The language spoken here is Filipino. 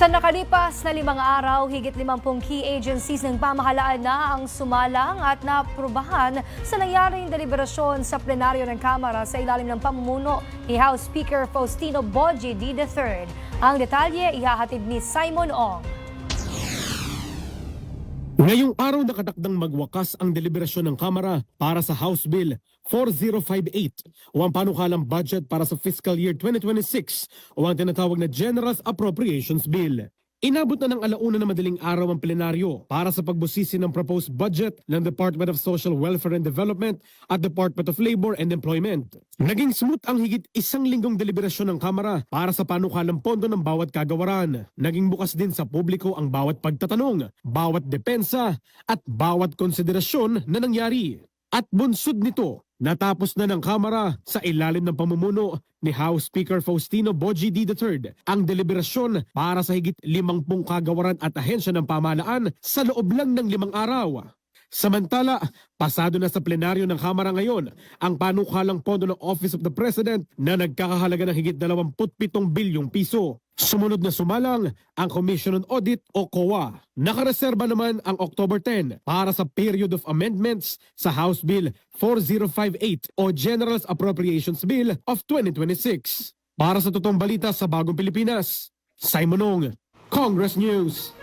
Sa nakalipas na limang araw, higit 50 key agencies ng pamahalaan na ang sumalang at naprubahan sa nangyaring deliberasyon sa plenaryo ng Kamara sa ilalim ng pamumuno ni House Speaker Faustino Boji D. III. Ang detalye ihahatid ni Simon Ong. Ngayong araw nakatakdang magwakas ang deliberasyon ng Kamara para sa House Bill 4058 o ang panukalang budget para sa fiscal year 2026 o ang tinatawag na General's Appropriations Bill. Inabot na ng alauna na madaling araw ang plenaryo para sa pagbusisi ng proposed budget ng Department of Social Welfare and Development at Department of Labor and Employment. Naging smooth ang higit isang linggong deliberasyon ng Kamara para sa panukalang pondo ng bawat kagawaran. Naging bukas din sa publiko ang bawat pagtatanong, bawat depensa at bawat konsiderasyon na nangyari. At bunsod nito, natapos na ng Kamara sa ilalim ng pamumuno ni House Speaker Faustino Boji D. III ang deliberasyon para sa higit limampung kagawaran at ahensya ng pamahalaan sa loob lang ng limang araw. Samantala, pasado na sa plenaryo ng Kamara ngayon ang panukalang pondo ng Office of the President na nagkakahalaga ng higit 27 bilyong piso. Sumunod na sumalang ang Commission on Audit o COA. Nakareserba naman ang October 10 para sa period of amendments sa House Bill 4058 o General's Appropriations Bill of 2026. Para sa totoong balita sa Bagong Pilipinas, Simon Ong, Congress News.